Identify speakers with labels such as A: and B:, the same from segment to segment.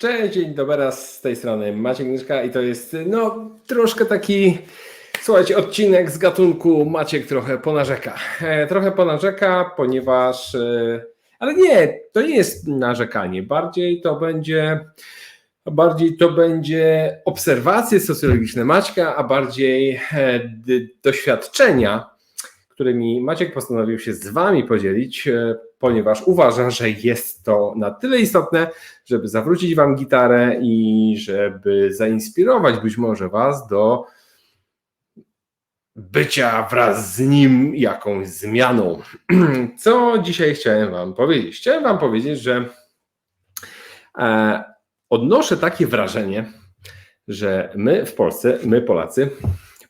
A: Cześć, dzień dobry, z tej strony Maciek Nyszka i to jest no troszkę taki, słuchajcie, odcinek z gatunku Maciek trochę ponarzeka. E, trochę ponarzeka, ponieważ, e, ale nie, to nie jest narzekanie, bardziej to będzie, bardziej to będzie obserwacje socjologiczne Maćka, a bardziej e, d- doświadczenia, którymi Maciek postanowił się z Wami podzielić, e, ponieważ uważa, że jest to na tyle istotne, żeby zawrócić Wam gitarę i żeby zainspirować być może Was do bycia wraz z nim jakąś zmianą. Co dzisiaj chciałem Wam powiedzieć? Chciałem Wam powiedzieć, że e, odnoszę takie wrażenie, że my w Polsce, my Polacy,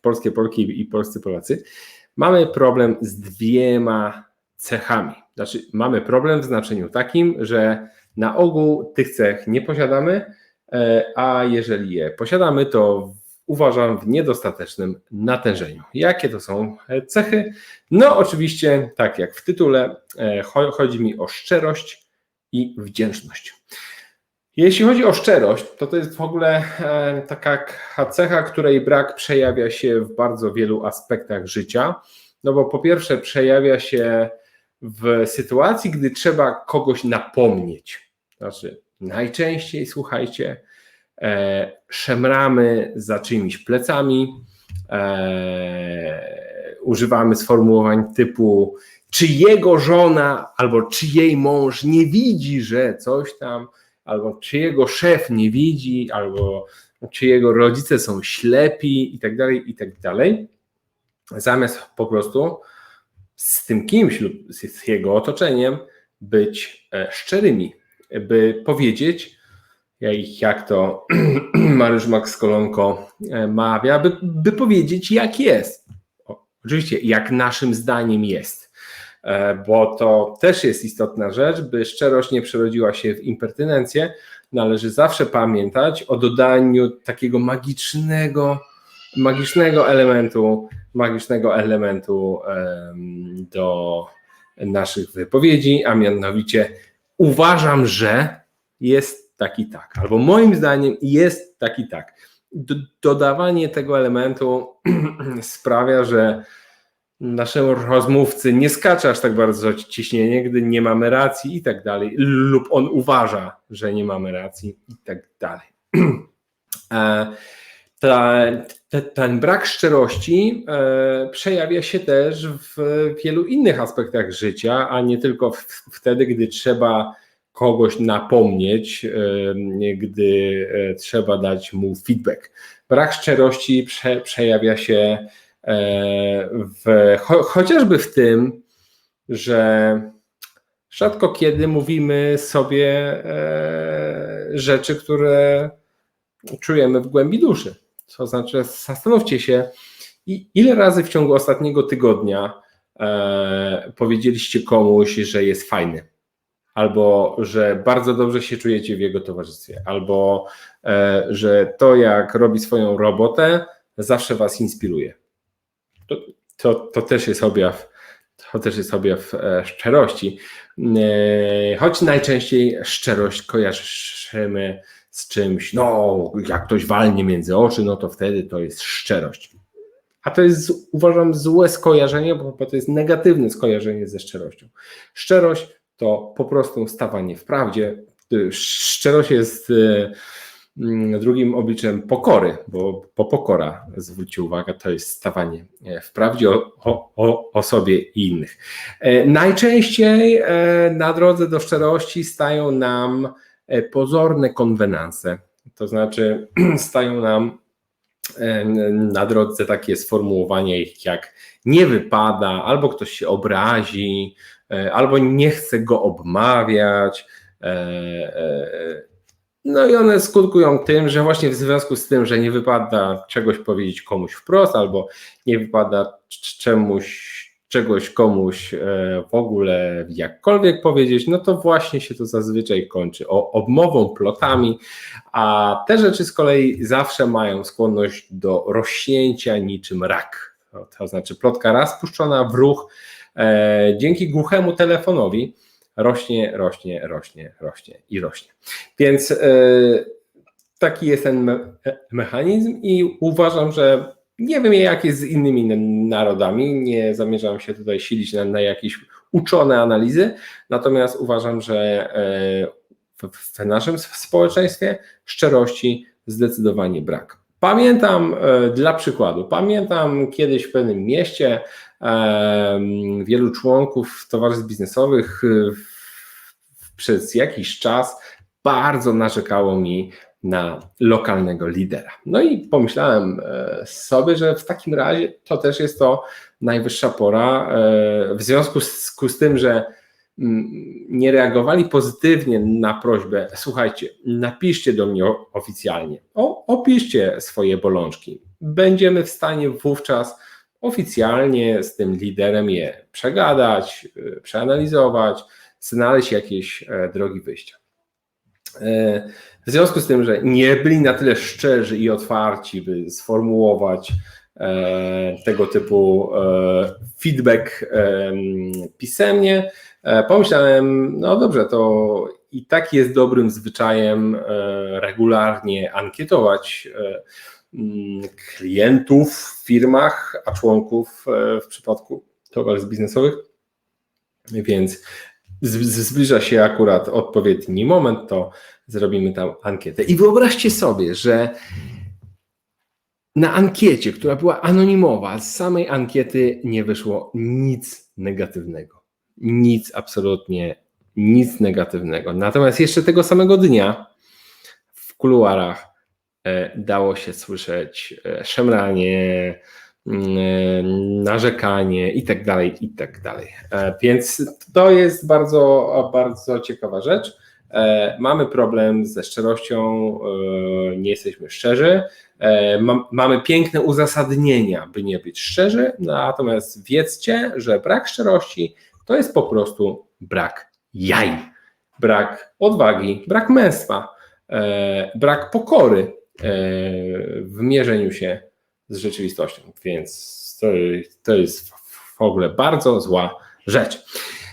A: polskie Polki i polscy Polacy, mamy problem z dwiema cechami. Znaczy, mamy problem w znaczeniu takim, że na ogół tych cech nie posiadamy, e, a jeżeli je posiadamy, to uważam w niedostatecznym natężeniu. Jakie to są e, cechy? No, oczywiście, tak jak w tytule, e, cho- chodzi mi o szczerość i wdzięczność. Jeśli chodzi o szczerość, to to jest w ogóle taka cecha, której brak przejawia się w bardzo wielu aspektach życia. No bo po pierwsze, przejawia się w sytuacji, gdy trzeba kogoś napomnieć. Znaczy, najczęściej, słuchajcie, e, szemramy za czyimiś plecami, e, używamy sformułowań typu czy jego żona albo czy jej mąż nie widzi, że coś tam, albo czy jego szef nie widzi, albo czy jego rodzice są ślepi i tak dalej, i tak dalej. Zamiast po prostu z tym kimś lub z jego otoczeniem być e, szczerymi, by powiedzieć, jak- to Mariusz Max Kolonko e, mawia, by, by powiedzieć jak jest. Oczywiście jak naszym zdaniem jest, E, bo to też jest istotna rzecz, by szczerość nie przerodziła się w impertynencję, należy zawsze pamiętać o dodaniu takiego magicznego, magicznego elementu, magicznego elementu em, do naszych wypowiedzi, a mianowicie uważam, że jest tak i tak, albo moim zdaniem jest tak i tak. Do, dodawanie tego elementu sprawia, że naszemu rozmówcy nie skacze aż tak bardzo ciśnienie, gdy nie mamy racji i tak dalej, lub on uważa, że nie mamy racji i tak dalej. E, ta, te, ten brak szczerości e, przejawia się też w wielu innych aspektach życia, a nie tylko w, wtedy, gdy trzeba kogoś napomnieć, e, gdy e, trzeba dać mu feedback. Brak szczerości prze, przejawia się e, w, cho, chociażby w tym, że rzadko kiedy mówimy sobie e, rzeczy, które czujemy w głębi duszy. To znaczy, zastanówcie się, ile razy w ciągu ostatniego tygodnia e, powiedzieliście komuś, że jest fajny, albo że bardzo dobrze się czujecie w jego towarzystwie, albo e, że to, jak robi swoją robotę, zawsze was inspiruje. To, to, to też jest objaw. To też jest objaw e, szczerości. Choć najczęściej szczerość kojarzymy z czymś, no, jak ktoś walnie między oczy, no to wtedy to jest szczerość. A to jest, uważam, złe skojarzenie, bo bo to jest negatywne skojarzenie ze szczerością. Szczerość to po prostu stawanie w prawdzie. Y, Szczerość jest y, mm, drugim obliczem pokory, bo, bo pokora, zwróćcie uwagę, to jest stawanie e, w prawdzie o, o, o, sobie i innych. E, Najczęściej e, na drodze do szczerości stają nam pozorne konwenanse, to znaczy stają nam e, na drodze takie sformułowania jak nie wypada, albo ktoś się obrazi, e, albo nie chce go obmawiać. e, e, No i one skutkują tym, że właśnie w związku z tym, że nie wypada czegoś powiedzieć komuś wprost, albo nie wypada czemuś, czegoś komuś e, w ogóle jakkolwiek powiedzieć, no to właśnie się to zazwyczaj kończy o obmową, plotami, a te rzeczy z kolei zawsze mają skłonność do rośnięcia niczym rak. To, znaczy plotka raz puszczona w ruch e, dzięki głuchemu telefonowi rośnie, rośnie, rośnie, rośnie i rośnie. Więc taki jest ten me mechanizm i uważam, że nie wiem jak jest z innymi narodami, nie zamierzam się tutaj silić na, na jakieś uczone analizy, natomiast uważam, że w, w naszym społeczeństwie szczerości zdecydowanie brak. Pamiętam dla przykładu, pamiętam kiedyś w pewnym mieście wielu członków towarzystw biznesowych przez jakiś czas bardzo narzekało mi na lokalnego lidera. No i pomyślałem e, sobie, że w takim razie to też jest to najwyższa pora, e, w związku z, z tym, że mm, nie reagowali pozytywnie na prośbę, słuchajcie, napiszcie do mnie oficjalnie, o, opiszcie swoje bolączki. Będziemy w stanie wówczas oficjalnie z tym liderem je przegadać, e, przeanalizować, znaleźć jakieś drogi wyjścia. W związku z tym, że nie byli na tyle szczerzy i otwarci, by sformułować e, tego typu e, feedback e, pisemnie, pomyślałem, no dobrze, to i tak jest dobrym zwyczajem regularnie ankietować klientów w firmach, a członków w przypadku towarów biznesowych. Więc zbliża się akurat odpowiedni moment, to zrobimy tam ankietę. I wyobraźcie sobie, że na ankiecie, która była anonimowa, z samej ankiety nie wyszło nic negatywnego. Nic, absolutnie nic negatywnego. Natomiast jeszcze tego samego dnia w kuluarach e, dało się słyszeć e, szemranie, narzekanie i tak dalej, i tak dalej. E, więc to jest bardzo, bardzo ciekawa rzecz. E, mamy problem ze szczerością, e, nie jesteśmy szczerzy. Mamy piękne uzasadnienia, by nie być szczerzy, natomiast wiedzcie, że brak szczerości to jest po prostu brak jaj, brak odwagi, brak męstwa, brak pokory w mierzeniu się z rzeczywistością. Więc to, to jest w ogóle bardzo zła rzecz.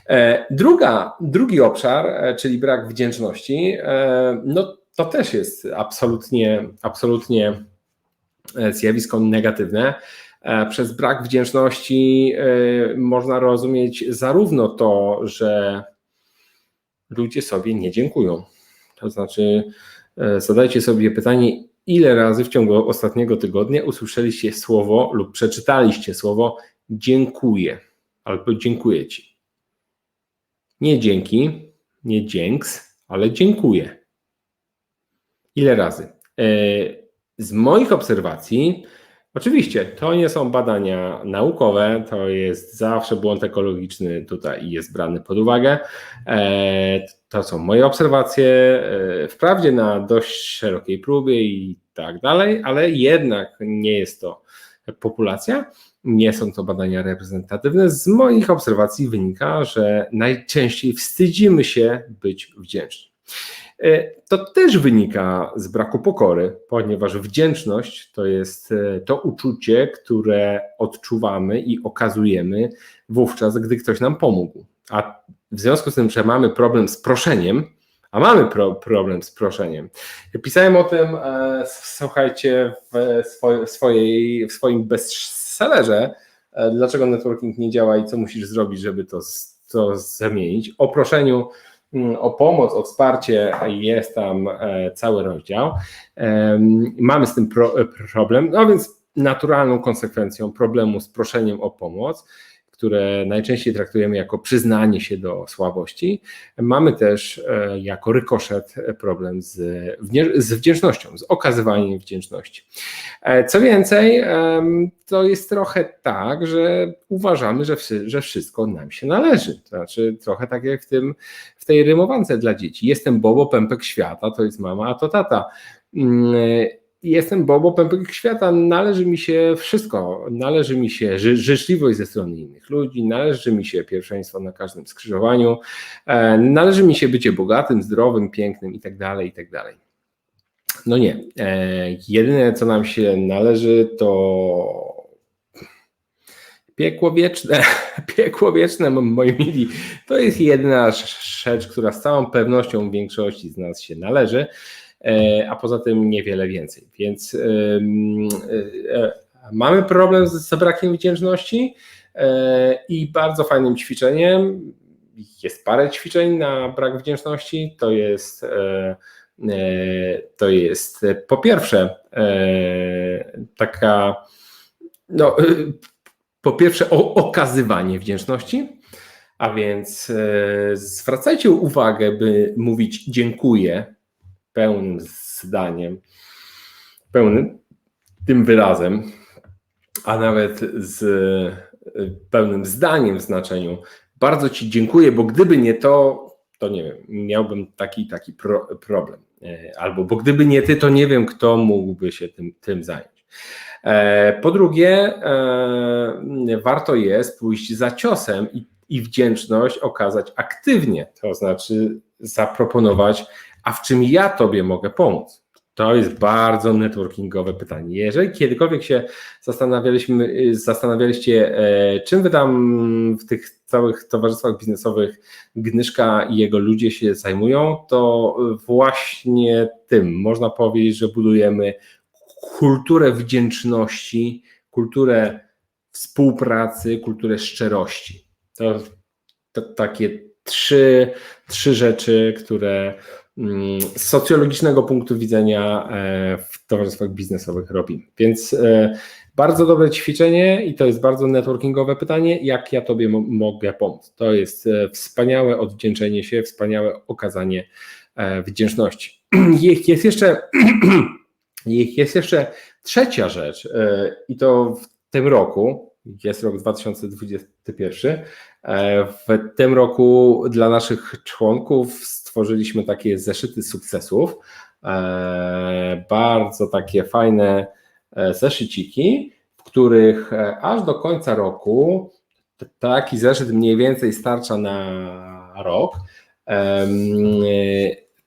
A: E, druga, drugi obszar, e, czyli brak wdzięczności, e, no to też jest absolutnie, absolutnie zjawisko negatywne. Przez brak wdzięczności można rozumieć zarówno to, że ludzie sobie nie dziękują. To znaczy, zadajcie sobie pytanie, ile razy w ciągu ostatniego tygodnia usłyszeliście słowo lub przeczytaliście słowo dziękuję albo dziękuję ci. Nie dzięki, nie dzięks, ale dziękuję. Ile razy? E, z moich obserwacji, oczywiście to nie są badania naukowe, to jest zawsze błąd ekologiczny tutaj jest brany pod uwagę. E, to są moje obserwacje, e, wprawdzie na dość szerokiej próbie i tak dalej, ale jednak nie jest to populacja. Nie są to badania reprezentatywne. Z moich obserwacji wynika, że najczęściej wstydzimy się być wdzięczni. E, to też wynika z braku pokory, ponieważ wdzięczność to jest e, to uczucie, które odczuwamy i okazujemy wówczas, gdy ktoś nam pomógł. A w związku z tym, że mamy problem z proszeniem, a mamy pro, problem z proszeniem. Pisałem o tym, e, słuchajcie, w, swojej, w swoim bestsellerze, e, dlaczego networking nie działa i co musisz zrobić, żeby to, to zamienić. O proszeniu, o pomoc, o wsparcie jest tam e, cały rozdział. Mamy z tym pro, problem, no więc naturalną konsekwencją problemu z proszeniem o pomoc które najczęściej traktujemy jako przyznanie się do słabości, mamy też e, jako rykoszet problem z, z wdzięcznością, z okazywaniem wdzięczności. E, co więcej, to jest trochę tak, że uważamy, że, że wszystko nam się należy. To znaczy trochę tak jak w, tym, w tej rymowance dla dzieci. Jestem Bobo, pępek świata, to jest mama, a to tata mm, jestem Bobo Pępek Świata, należy mi się wszystko, należy mi się ży życzliwość ze strony innych ludzi, należy mi się pierwszeństwo na każdym skrzyżowaniu, e, należy mi się bycie bogatym, zdrowym, pięknym i tak dalej, i tak. No nie, e, jedyne co nam się należy to piekło wieczne, piekło wieczne, moi mili, to jest jedna rzecz, która z całą pewnością większości z nas się należy, a poza tym niewiele więcej. Więc mamy problem z brakiem wdzięczności i bardzo fajnym ćwiczeniem jest parę ćwiczeń na brak wdzięczności. To jest, e, e, to jest po pierwsze e, taka, no, po pierwsze okazywanie wdzięczności, a więc zwracajcie uwagę, by mówić dziękuję pełnym zdaniem, pełnym tym wyrazem, a nawet z pełnym zdaniem w znaczeniu bardzo Ci dziękuję, bo gdyby nie to, to nie wiem, miałbym taki taki pro, problem. E, albo bo gdyby nie Ty, to nie wiem, kto mógłby się tym, tym zająć. E, po drugie, e, warto jest pójść za ciosem i, i wdzięczność okazać aktywnie, to znaczy zaproponować, a w czym ja Tobie mogę pomóc. To jest bardzo networkingowe pytanie. Jeżeli kiedykolwiek się zastanawialiśmy, y, zastanawialiście, e, czym wy tam w tych całych towarzystwach biznesowych Gnyszka i jego ludzie się zajmują, to właśnie tym można powiedzieć, że budujemy kulturę wdzięczności, kulturę współpracy, kulturę szczerości. To, to takie trzy, trzy rzeczy, które z socjologicznego punktu widzenia e, w towarzystwach biznesowych robimy. Więc e, bardzo dobre ćwiczenie i to jest bardzo networkingowe pytanie, jak ja Tobie mogę pomóc. To jest e, wspaniałe odwdzięczenie się, wspaniałe okazanie wdzięczności. Jest jeszcze, jest jeszcze trzecia rzecz i to w tym roku, jest rok 2021, w tym roku dla naszych członków stworzyliśmy takie zeszyty sukcesów, e, bardzo takie fajne e, zeszyciki, w których e, aż do końca roku taki zeszyt mniej więcej starcza na rok.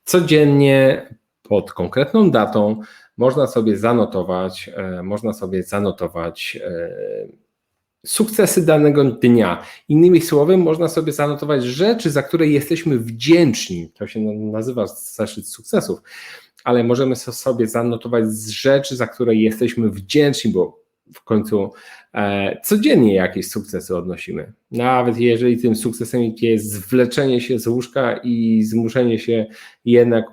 A: Codziennie pod konkretną datą można sobie zanotować, można sobie zanotować sukcesy danego dnia. Innymi słowy, można sobie zanotować rzeczy, za które jesteśmy wdzięczni. To się nazywa zeszyt sukcesów, ale możemy sobie zanotować rzeczy, za które jesteśmy wdzięczni, bo w końcu e, codziennie jakieś sukcesy odnosimy. Nawet jeżeli tym sukcesem jest zwleczenie się z łóżka i zmuszenie się jednak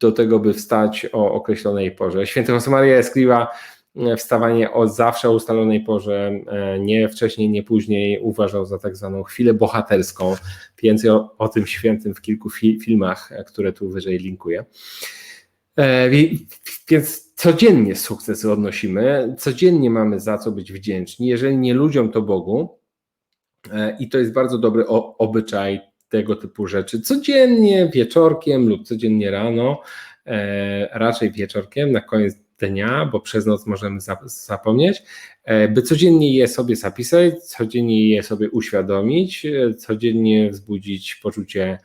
A: do tego, by wstać o określonej porze. Święty Josemaria Escriva wstawanie o zawsze o ustalonej porze, e, nie wcześniej, nie później, uważał za tak zwaną chwilę bohaterską. Więcej o, o tym świętym w kilku fi filmach, e, które tu wyżej linkuję. E, więc codziennie sukcesy odnosimy, codziennie mamy za co być wdzięczni. Jeżeli nie ludziom, to Bogu. I to jest bardzo dobry obyczaj tego typu rzeczy. Codziennie wieczorkiem lub codziennie rano, raczej wieczorkiem, na koniec dnia, bo przez noc możemy zapomnieć, e, by codziennie je sobie zapisać, codziennie je sobie uświadomić, e, codziennie wzbudzić poczucie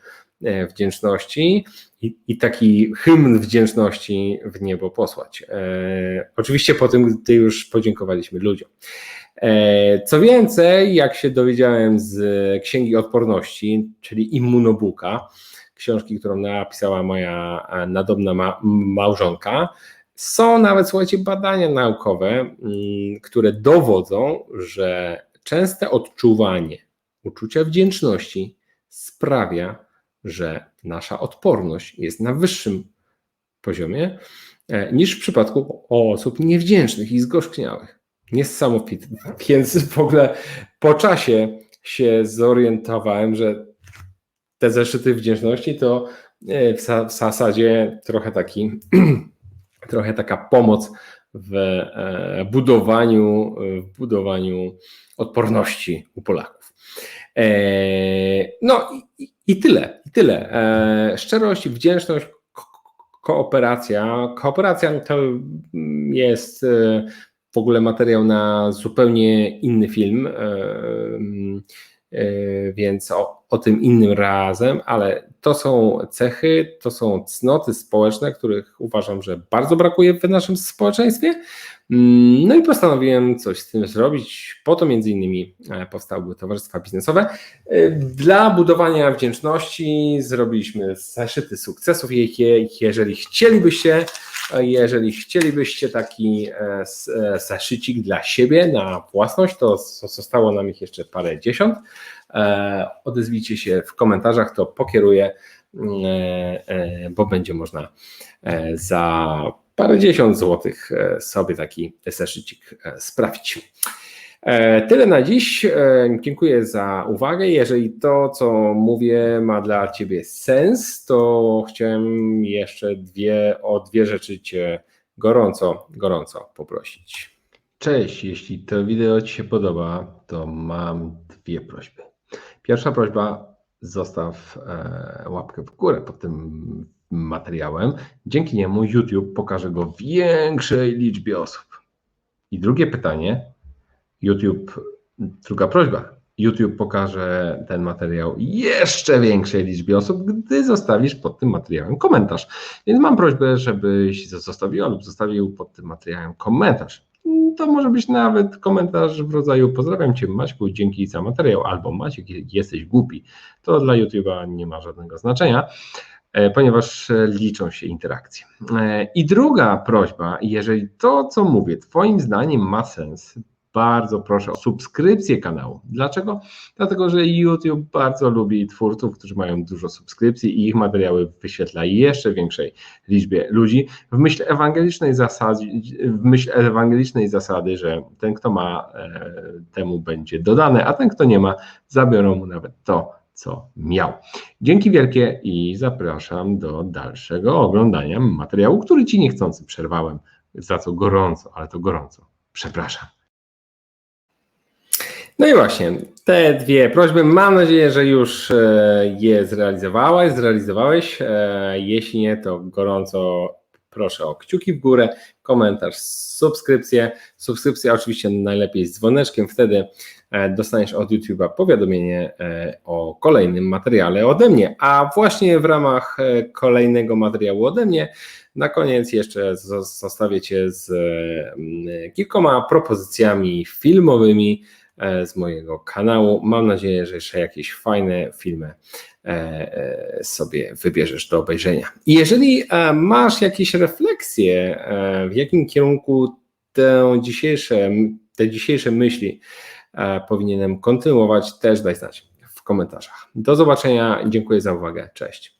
A: e, wdzięczności i, i taki hymn wdzięczności w niebo posłać. oczywiście po tym, gdy już podziękowaliśmy ludziom. Co więcej, jak się dowiedziałem z Księgi Odporności, czyli Immunobuka, książki, którą napisała moja nadobna ma małżonka, są nawet, słuchajcie, badania naukowe, mm, które dowodzą, że częste odczuwanie uczucia wdzięczności sprawia, że nasza odporność jest na wyższym poziomie e, niż w przypadku osób niewdzięcznych i zgorzkniałych. Niesamowite. Więc w ogóle po czasie się zorientowałem, że te zeszyty wdzięczności to e, w zasadzie trochę taki trochę taka pomoc w e, budowaniu, w budowaniu odporności u Polaków. E, no i, i tyle, i tyle. E, szczerość, wdzięczność, kooperacja. Kooperacja to jest w ogóle materiał na zupełnie inny film. Więc o, o tym innym razem, ale to są cechy, to są cnoty społeczne, których uważam, że bardzo brakuje w naszym społeczeństwie. Mm, no i postanowiłem coś z tym zrobić. Po to między innymi e, powstały towarzystwa biznesowe. E, dla budowania wdzięczności zrobiliśmy zeszyty sukcesów. Jeżeli chcielibyście, e, jeżeli chcielibyście taki zeszycik dla siebie na własność, to zostało nam ich jeszcze parę dziesiąt. Odezwijcie się w komentarzach, to pokieruję, bo będzie można za parędziesiąt złotych e, sobie taki zeszycik e, sprawić. E, tyle na dziś. Dziękuję za uwagę. Jeżeli to, co mówię, ma dla Ciebie sens, to chciałem jeszcze dwie, o dwie rzeczy Cię gorąco, gorąco poprosić. Cześć, jeśli to wideo Ci się podoba, to mam dwie prośby. Pierwsza prośba, zostaw łapkę w górę pod tym materiałem. Dzięki niemu YouTube pokaże go większej liczbie osób. I drugie pytanie, YouTube, druga prośba. YouTube pokaże ten materiał jeszcze większej liczbie osób, gdy zostawisz pod tym materiałem komentarz. Więc mam prośbę, żebyś zostawił lub zostawił pod tym materiałem komentarz. To może być nawet komentarz w rodzaju pozdrawiam Cię Maćku, dzięki za materiał, albo Maciek, jesteś głupi. To dla YouTube'a nie ma żadnego znaczenia. E, ponieważ e, liczą się interakcje. E, I druga prośba, jeżeli to, co mówię, Twoim zdaniem ma sens, bardzo proszę o subskrypcję kanału. Dlaczego? Dlatego, że YouTube bardzo lubi twórców, którzy mają dużo subskrypcji i ich materiały wyświetla jeszcze większej liczbie ludzi. W myśl ewangelicznej zasady, w myśl ewangelicznej zasady, że ten, kto ma, temu będzie dodane, a ten, kto nie ma, zabiorą mu nawet to, co miał. Dzięki wielkie i zapraszam do dalszego oglądania materiału, który Ci niechcący przerwałem, za co gorąco, ale to gorąco. Przepraszam. No i właśnie, te dwie prośby. Mam nadzieję, że już e, je zrealizowałeś, zrealizowałeś. E, jeśli nie, to gorąco proszę o kciuki w górę, komentarz, subskrypcję. Subskrypcja oczywiście najlepiej z dzwoneczkiem, wtedy dostaniesz od YouTube'a powiadomienie e, o kolejnym materiale ode mnie. A właśnie w ramach e, kolejnego materiału ode mnie, na koniec jeszcze zostawię Cię z kilkoma propozycjami filmowymi z mojego kanału. Mam nadzieję, że jeszcze jakieś fajne filmy sobie wybierzesz do obejrzenia. I jeżeli masz jakieś refleksje, w jakim kierunku te dzisiejsze, te dzisiejsze myśli E, powinienem kontynuować, też daj znać w komentarzach. Do zobaczenia, dziękuję za uwagę, cześć.